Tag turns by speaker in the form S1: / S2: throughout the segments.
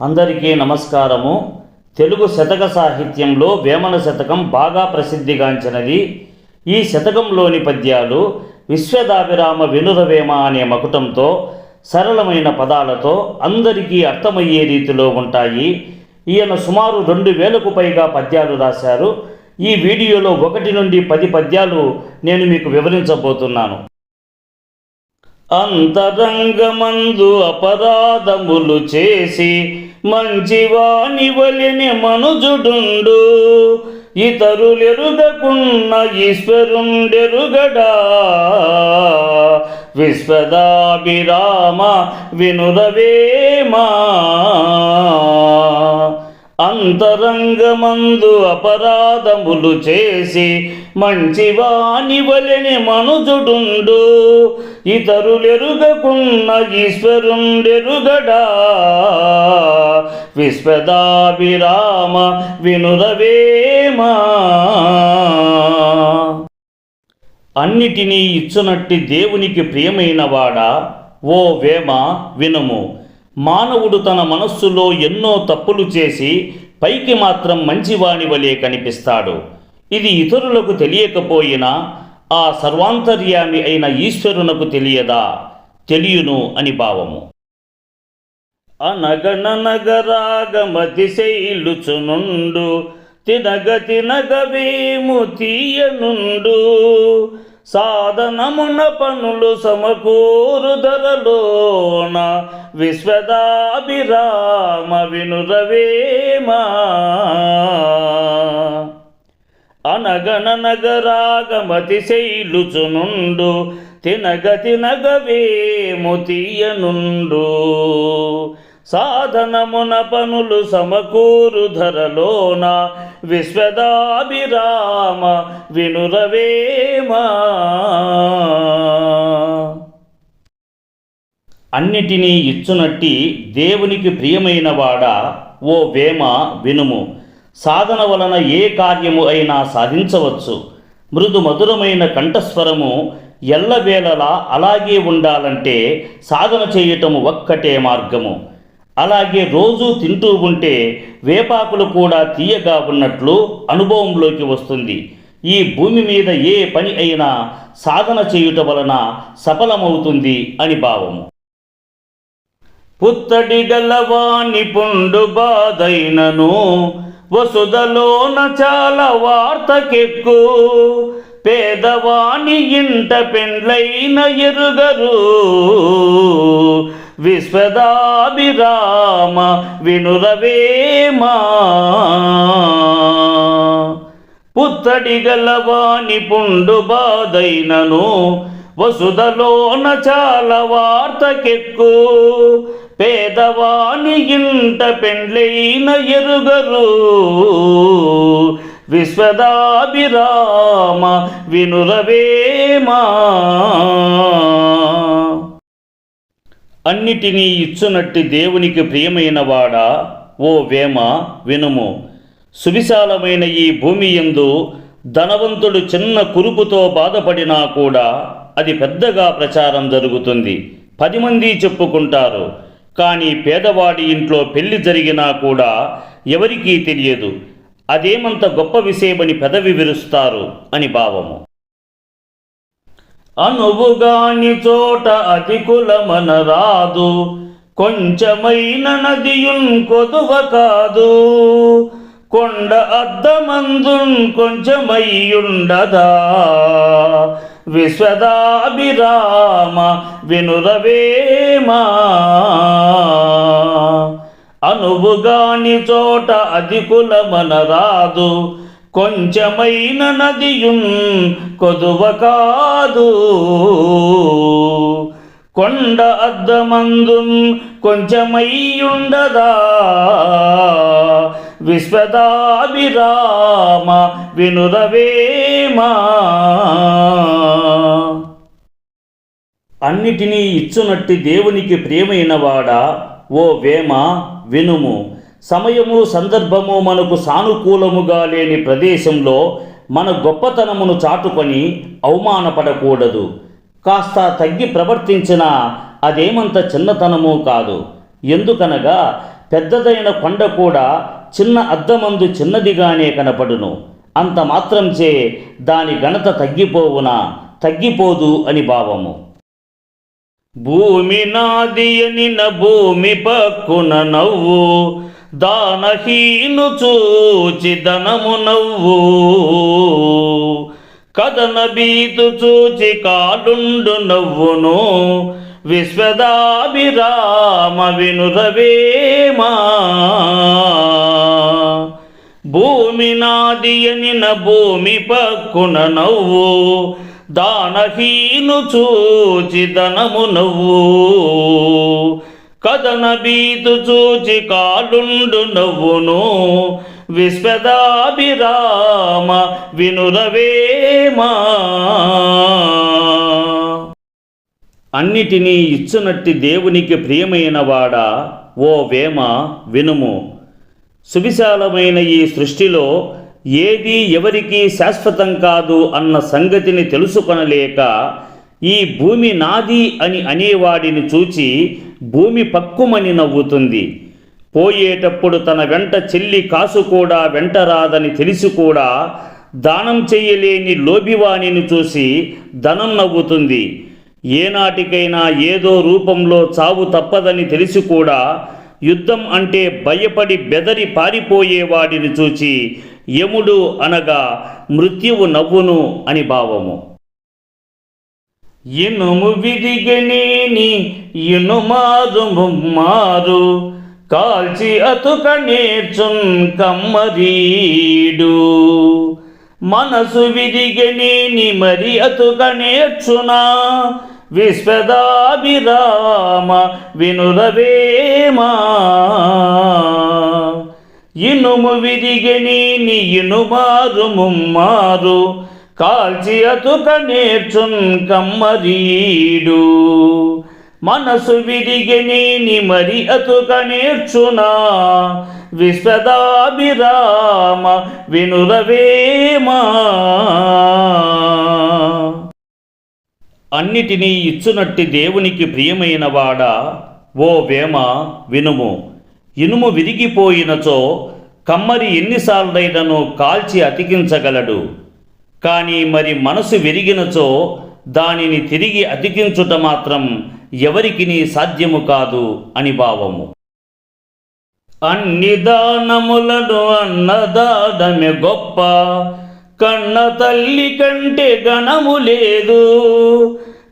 S1: అందరికీ నమస్కారము. తెలుగు శతక సాహిత్యంలో వేమన శతకం బాగా ప్రసిద్ధిగాంచినది. ఈ శతకంలోని పద్యాలు విశ్వదాభిరామ వినురవేమ అనే మకుటంతో సరళమైన పదాలతో అందరికీ అర్థమయ్యే రీతిలో ఉంటాయి. ఈయన సుమారు రెండు వేలకు పైగా పద్యాలు రాశారు. ఈ వీడియోలో ఒకటి నుండి పది పద్యాలు నేను మీకు వివరించబోతున్నాను. అంతరంగమందు అపరాధములు చేసి మంచివాని వలిని మనుజుడుండు. ఇతరులెరుగకున్న ఈశ్వరుండెరుగడా. విశ్వదాభిరామ వినురవేమా అంతరంగమందు అపరాధములు చేసి మంచివాని వలెని మనుజుడుండు. ఇతరులెరుగకున్న ఈశ్వరుండెరుగడా. విశ్వదాభిరామ వినురవేమా అన్నిటినీ ఇచ్చునట్టి దేవునికి ప్రియమైన వాడా ఓ వేమ వినుము. మానవుడు తన మనస్సులో ఎన్నో తప్పులు చేసి పైకి మాత్రం మంచివాని వలె కనిపిస్తాడు. ఇది ఇతరులకు తెలియకపోయినా ఆ సర్వాంతర్యామి అయిన ఈశ్వరునకు తెలియదా? తెలియను అని భావము. అనగనగరాగమతి శైలుచునుండు తినగ తినగవేము తీయనుండు సాధనమున పనులు సమకూరు ధరలోన విశ్వదాభిరామ వినురవేమా. అనగనగరాగమతి శైలుచునుండు తినగ తినగవేము తీయనుండు. సాధనమున పనులు సమకూరు ధరలోన విశ్వదాభిరామ వినురవేమా. అన్నిటినీ ఇచ్చునట్టి దేవునికి ప్రియమైనవాడ ఓ వేమ వినుము. సాధన వలన ఏ కార్యము అయినా సాధించవచ్చు. మృదు మధురమైన కంఠస్వరము ఎల్లవేళలా అలాగే ఉండాలంటే సాధన చేయటము ఒక్కటే మార్గము. అలాగే రోజు తింటూ ఉంటే వేపాకులు కూడా తీయగా ఉన్నట్లు అనుభవంలోకి వస్తుంది. ఈ భూమి మీద ఏ పని అయినా సాధన చేయుట వలన సఫలమవుతుంది అని భావం. పుత్తడి గలవాణి పుండు బాధైనను వసుదలోన చాలా వార్తకెక్కు. పేదవాణి ఇంట పెండ్లైన ఎరుగరు. విశ్వదాభిరామ వినురవేమా పుత్తడి గలవాణి పుండు బాధైనను వసుధలోన చాలా వార్తకెక్కు. పేదవాని ఇంట పెండ్లైన ఎరుగరు. విశ్వదాభిరామ వినురవేమా. అన్నిటినీ ఇచ్చునట్టి దేవునికి ప్రియమైన వాడా ఓ వేమ వినుము. సువిశాలమైన ఈ భూమి యందు ధనవంతుడు చిన్న కురుపుతో బాధపడినా కూడా అది పెద్దగా ప్రచారం జరుగుతుంది. పది మంది చెప్పుకుంటారు. కానీ పేదవాడి ఇంట్లో పెళ్ళి జరిగినా కూడా ఎవరికీ తెలియదు. అదేమంత గొప్ప విషయమని పెదవి విరుస్తారు అని భావము. అనువుగాని చోట అతి కులమన రాదు కొంచెమైన నదియున్ కొదువ కాదు. కొండ అద్దమందున్ కొంచెమయ్యుండదా. విశ్వదాభిరామ వినురవేమా. అనువుగాని చోట అధికుల కులమన రాదు కొంచెమైన నదియున్ కొదువ కాదు. కొండ అద్దమందున్ కొంచెమయ్యుండదా? విశ్వదాభిరామ వినురవేమా. అన్నిటినీ ఇచ్చునట్టి దేవునికి ప్రియమైన వాడా ఓ వేమ! వినుము. సమయము సందర్భము మనకు సానుకూలముగా లేని ప్రదేశంలో మన గొప్పతనమును చాటుకొని అవమానపడకూడదు. కాస్త తగ్గి ప్రవర్తించినా అదేమంత చిన్నతనము కాదు. ఎందుకనగా పెద్దదైన కొండ కూడా చిన్న అద్దమందు చిన్నదిగానే కనపడును. అంత మాత్రంచే దాని ఘనత తగ్గిపోవునా తగ్గిపోదు అని భావము. భూమి నాది భూమి పక్కున నవ్వు. దానహీను చూచి ధనము నవ్వు. కథన బీతు చూచి కాడుండు నవ్వును. విశ్వదాభిరామ వినురవేమా. భూమి నాది అని భూమి పక్కున నవ్వు. దానహీను చూచి ధనము నవ్వు. కథన బీతు చూచి కాలుండు నవ్వును. విశ్వదాభిరామ వినురవేమా. అన్నిటినీ ఇచ్చునట్టి దేవునికి ప్రియమైన వాడా ఓ వేమ వినుము. సువిశాలమైన ఈ సృష్టిలో ఏది ఎవరికి శాశ్వతం కాదు అన్న సంగతిని తెలుసుకొనలేక ఈ భూమి నాది అని అనేవాడిని చూచి భూమి పక్కుమని నవ్వుతుంది. పోయేటప్పుడు తన వెంట చెల్లి కాసు కూడా వెంట రాదని తెలిసి కూడా దానం చెయ్యలేని లోబివాణిని చూసి ధనం నవ్వుతుంది. ఏనాటికైనా ఏదో రూపంలో చావు తప్పదని తెలిసి కూడా యుద్ధం అంటే భయపడి బెదరి పారిపోయేవాడిని చూచి యముడు అనగా మృత్యువు నవ్వును అని భావము. ఇనుము విరిగనేని ఇనుమారు మారు కాల్చి అతుక నేర్చున్ కమ్మరీడు. మనసు విరిగనేని మరి అతుక నేర్చునా? విశ్వదాభిరామ వినురవేమా ఇనుము విరిగనేని ఇనుమారు ముమ్మారు. కాల్చి అతుక నేర్చున్ కమ్మరీడు. మనసు ని మరి అతుక నేర్చునా. విశ్వదాభిరామ వినురవేమా. అన్నిటినీ ఇచ్చునట్టి దేవునికి ప్రియమైన వాడా. ఓ వేమ వినుము. ఇనుము విరిగిపోయినచో కమ్మరి ఎన్నిసార్లైనను కాల్చి అతికించగలడు. కానీ మరి మనసు విరిగినచో దానిని తిరిగి అతికించుట మాత్రం ఎవరికి సాధ్యము కాదు అని భావము. అన్ని దానములను అన్నదానమే గొప్ప. కన్న తల్లి కంటే గణము లేదు.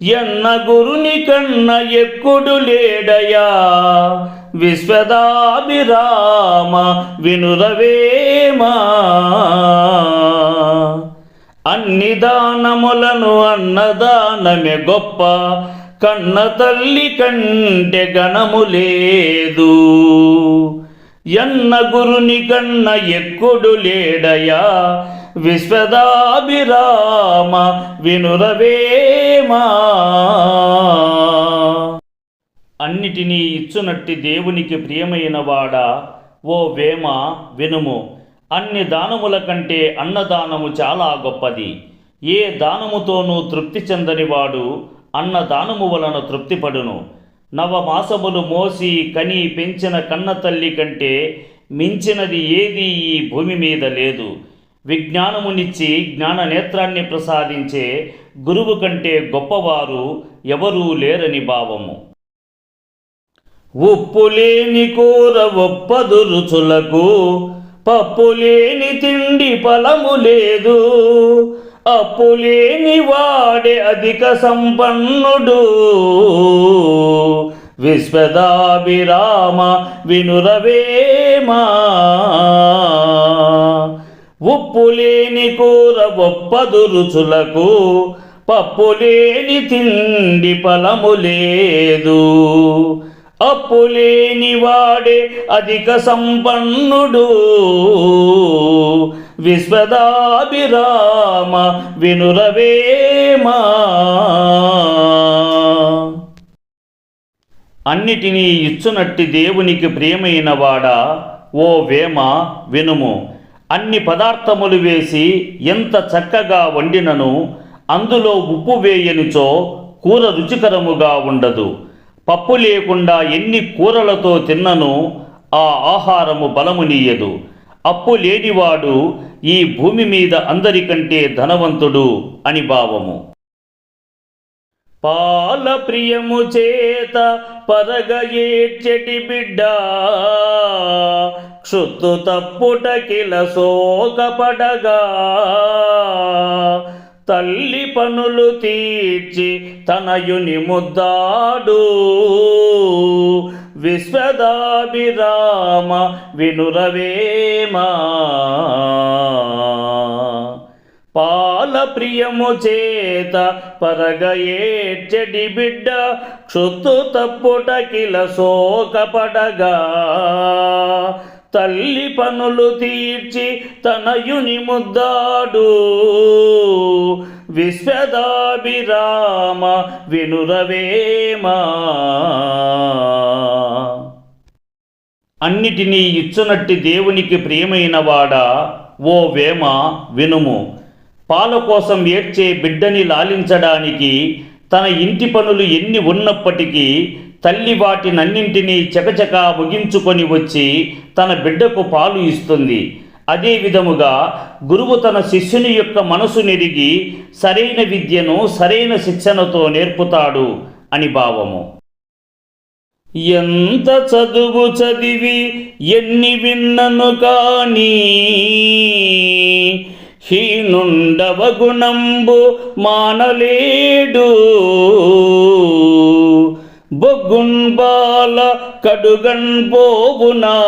S1: ఎన్న గురుని కన్న ఎక్కుడు లేడయా? విశ్వదాభిరామ వినురవేమ అన్ని దానములను అన్నదానమే గొప్ప కన్న తల్లి కంటే గణము లేదు. ఎన్న గురుని కన్న ఎక్కుడు లేడయా? విశ్వదాభిరామ వినురవేమా అన్నిటినీ ఇచ్చునట్టి దేవునికి ప్రియమైన వాడా ఓ వేమ వినుము. అన్ని దానముల కంటే అన్నదానము చాలా గొప్పది. ఏ దానముతోనూ తృప్తి చెందనివాడు అన్నదానము వలన తృప్తిపడును. నవమాసములు మోసి కని పెంచిన కన్న తల్లి కంటే మించినది ఏది ఈ భూమి మీద లేదు. విజ్ఞానమునిచ్చి జ్ఞాన నేత్రాన్ని ప్రసాదించే గురువు కంటే గొప్పవారు ఎవరూ లేరని భావము. ఉప్పు లేని కూర ఒప్పదు రుచులకు పప్పు లేని తిండి ఫలము లేదు. అప్పు లేని వాడే అధిక సంపన్నుడు. విశ్వదాభిరామ వినురవేమా. ఉప్పు లేని కూర ఒప్పదు రుచులకు పప్పు లేని తిండి ఫలము లేదు. అప్పులేని వాడే అధిక సంపన్నుడు. విశ్వదాభిరామ వినురవేమా? అన్నిటినీ ఇచ్చునట్టి దేవునికి ప్రియమైన వాడా ఓ వేమ వినుము. అన్ని పదార్థములు వేసి ఎంత చక్కగా వండినను అందులో ఉప్పు వేయనిచో కూర రుచికరముగా ఉండదు. పప్పు లేకుండా ఎన్ని కూరలతో తిన్నను ఆ ఆహారము బలమునీయదు. అప్పు లేనివాడు ఈ భూమి మీద అందరికంటే ధనవంతుడు అని భావము. పాల ప్రియము చేత పరగ బిడ్డ క్షుత్తు తప్పుటకిల శోకపడగా. తల్లి పనులు తీర్చి తనయుని ముద్దాడు. విశ్వదాభిరామ వినురవేమా. పాల ప్రియము చేత పరగ బిడ్డ క్షుత్తు తప్పుటకిల శోకపడగా. తల్లి పనులు తీర్చి తనయుని ముద్దాడు. విశ్వదాభిరామ వినురవేమా. అన్నిటినీ ఇచ్చునట్టి దేవునికి ప్రియమైన వాడా ఓ వేమ వినుము. పాల కోసం ఏడ్చే బిడ్డని లాలించడానికి తన ఇంటి పనులు ఎన్ని ఉన్నప్పటికీ తల్లి వాటినన్నింటినీ చకచక ముగించుకొని వచ్చి తన బిడ్డకు పాలు ఇస్తుంది. అదే విధముగా గురువు తన శిష్యుని యొక్క మనసు నెరిగి సరైన విద్యను సరైన శిక్షణతో నేర్పుతాడు అని భావము. ఎంత చదువు చదివి ఎన్ని విన్నను కానీ హీనుండవ గుణంబు మానలేడు. బొగ్గున్ బాల కడుగన్ పోవునా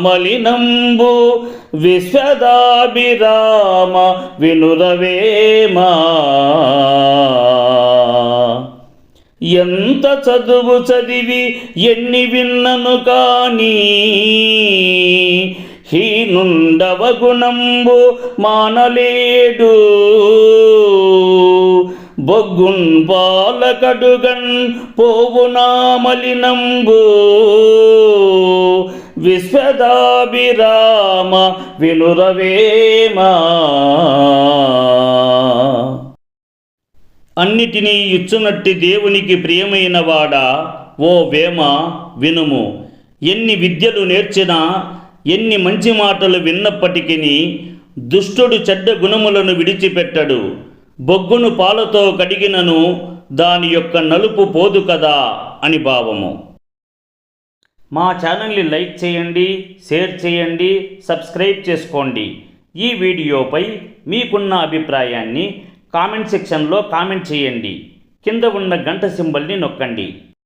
S1: మలినంబు. విశ్వదాభిరామ వినురవేమా ఎంత చదువు చదివి ఎన్ని విన్నను కానీ. హీనుండవ గుణంబు మానలేడు. బొగ్గున్ బాలకడుగన్ పోవునామలినంబు విశ్వదాభిరామ వినురవేమా. అన్నిటినీ ఇచ్చునట్టి దేవునికి ప్రియమైన వాడా ఓ వేమ వినుము. ఎన్ని విద్యలు నేర్చినా ఎన్ని మంచి మాటలు విన్నప్పటికీ దుష్టుడు చెడ్డ గుణములను విడిచిపెట్టడు. బొగ్గును పాలతో కడిగినను దాని యొక్క నలుపు పోదు కదా? అని భావము. మా ఛానల్ని లైక్ చేయండి షేర్ చేయండి సబ్స్క్రైబ్ చేసుకోండి. ఈ వీడియోపై మీకున్న అభిప్రాయాన్ని కామెంట్ సెక్షన్లో కామెంట్ చేయండి. కింద ఉన్న గంట సింబల్ని నొక్కండి.